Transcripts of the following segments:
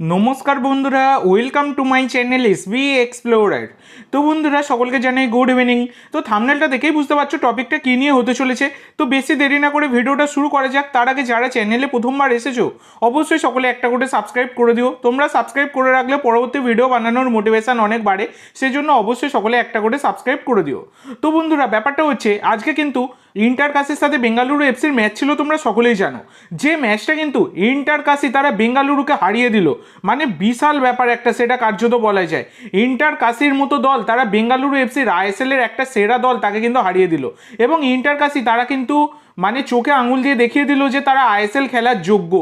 নমস্কার বন্ধুরা welcome to my channel S B explorer তো বন্ধুরা, সকলকে জানাই গুড ইভিনিং তো থামনেলটা দেখেই বুঝতে পারছ টপিকটা কী নিয়ে হতে চলেছে। তো বেশি দেরি না করে ভিডিওটা শুরু করা যাক। তার আগে যারা চ্যানেলে প্রথমবার এসেছ, অবশ্যই সকলে একটা করে সাবস্ক্রাইব করে দিও। তোমরা সাবস্ক্রাইব করে রাখলে পরবর্তী ভিডিও বানানোর মোটিভেশন অনেক বাড়ে। সেজন্য অবশ্যই সকলে একটা করে সাবস্ক্রাইব করে দিও। তো বন্ধুরা, ব্যাপারটা হচ্ছে, আজকে কিন্তু ইন্টার কাসির সাথে বেঙ্গালুরু এফসির ম্যাচ ছিল তোমরা সকলেই জানো। যে ম্যাচটা কিন্তু ইন্টার কাসি তারা বেঙ্গালুরুকে হারিয়ে দিল। মানে বিশাল ব্যাপার একটা সেটা কার্যত বলা যায়। ইন্টার কাশির মতো দল, তারা বেঙ্গালুরু এফসির আইএসএল এর একটা সেরা দল তাকে কিন্তু হারিয়ে দিল। এবং ইন্টার কাশি, তারা কিন্তু মানে চোখে আঙুল দিয়ে দেখিয়ে দিল যে তারা আইএসএল খেলার যোগ্য।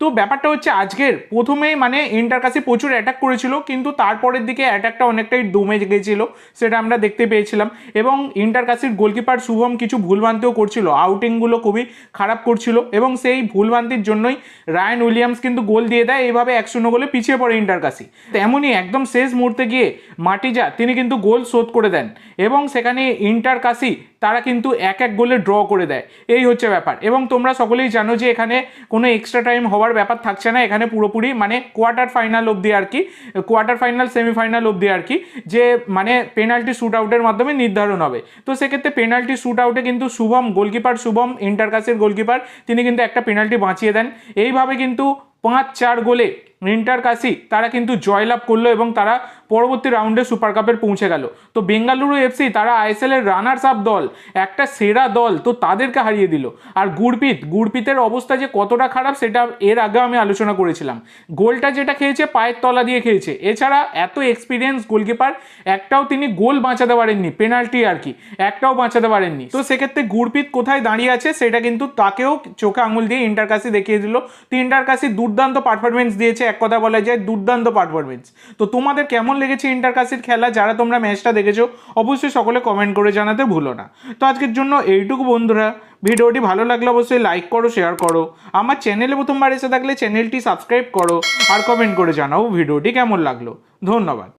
তো ব্যাপারটা হচ্ছে আজকের প্রথমেই মানে ইন্টার কাসি প্রচুর অ্যাটাক করেছিল, কিন্তু তারপরের দিকে অ্যাটাকটা অনেকটাই দমে গেছিল, সেটা আমরা দেখতে পেয়েছিলাম। এবং ইন্টার কাসির গোলকিপার শুভম কিছু ভুলভ্রান্তিও করছিল আউটিংগুলো খুবই খারাপ করছিল। এবং সেই ভুলভ্রান্তির জন্যই রায়ান উইলিয়ামস কিন্তু গোল দিয়ে দেয়, এইভাবে এক শূন্য গোলে পিছিয়ে পড়ে ইন্টার কাসি তেমনই একদম শেষ মুহূর্তে গিয়ে মাটিজা, তিনি কিন্তু গোল শোধ করে দেন। এবং সেখানে ইন্টার কাসি তারা কিন্তু এক এক গোলে ড্র করে দেয়। এই হচ্ছে ব্যাপার। এবং তোমরা সকলেই জানো যে এখানে কোনো এক্সট্রা টাইম হওয়ার ব্যাপার থাকছে না। এখানে পুরোপুরি মানে কোয়ার্টার ফাইনাল অবধি আর কি কোয়ার্টার ফাইনাল সেমিফাইনাল অবধি আর কি, যে মানে পেনাল্টি শ্যুট আউটের মাধ্যমে নির্ধারণ হবে। তো সেক্ষেত্রে পেনাল্টি শ্যুট আউটে কিন্তু শুভম গোলকিপার শুভম ইন্টারকাসের গোলকিপার তিনি কিন্তু একটা পেনাল্টি বাঁচিয়ে দেন। এইভাবে কিন্তু পাঁচ চার গোলে ইন্টার কাসি তারা কিন্তু জয়লাভ করল এবং তারা পরবর্তী রাউন্ডে সুপার কাপের পৌঁছে গেল। তো বেঙ্গালুরু এফসি তারা আইএসএল এর রানার্স আপ দল, একটা সেরা দল, তো তাদেরকে হারিয়ে দিল। আর গুরপিত গুরপিতের অবস্থা যে কতটা খারাপ সেটা এর আগে আমি আলোচনা করেছিলাম। গোলটা যেটা খেয়েছে, পায়ের তলা দিয়ে খেয়েছে। এছাড়া এত এক্সপিরিয়েন্স গোলকিপার একটাও তিনি গোল বাঁচাতে পারেননি পেনাল্টি আর কি, একটাও বাঁচাতে পারেননি। তো সেক্ষেত্রে গুরপিত কোথায় দাঁড়িয়ে আছে, সেটা কিন্তু তাকেও চোখে আঙুল দিয়ে ইন্টারকাসি দেখিয়ে দিল। তো ইন্টারকাসি দুর্দান্ত পারফরমেন্স দিয়েছে এক কথা বলা যায় দুর্দান্ত পারফরমেন্স তো তোমাদের কেমন লেগেছে ইন্টারকাসির খেলা? যারা তোমরা ম্যাচটা দেখেছ, অবশ্যই সকলে কমেন্ট করে জানাতে ভুলো না। তো আজকের জন্য এইটুকু বন্ধুরা। ভিডিওটি ভালো লাগলে অবশ্যই লাইক করো শেয়ার করো। আমার চ্যানেলে প্রথমবার এসে থাকলে চ্যানেলটি সাবস্ক্রাইব করো আর কমেন্ট করে জানাও ভিডিওটি কেমন লাগল। ধন্যবাদ।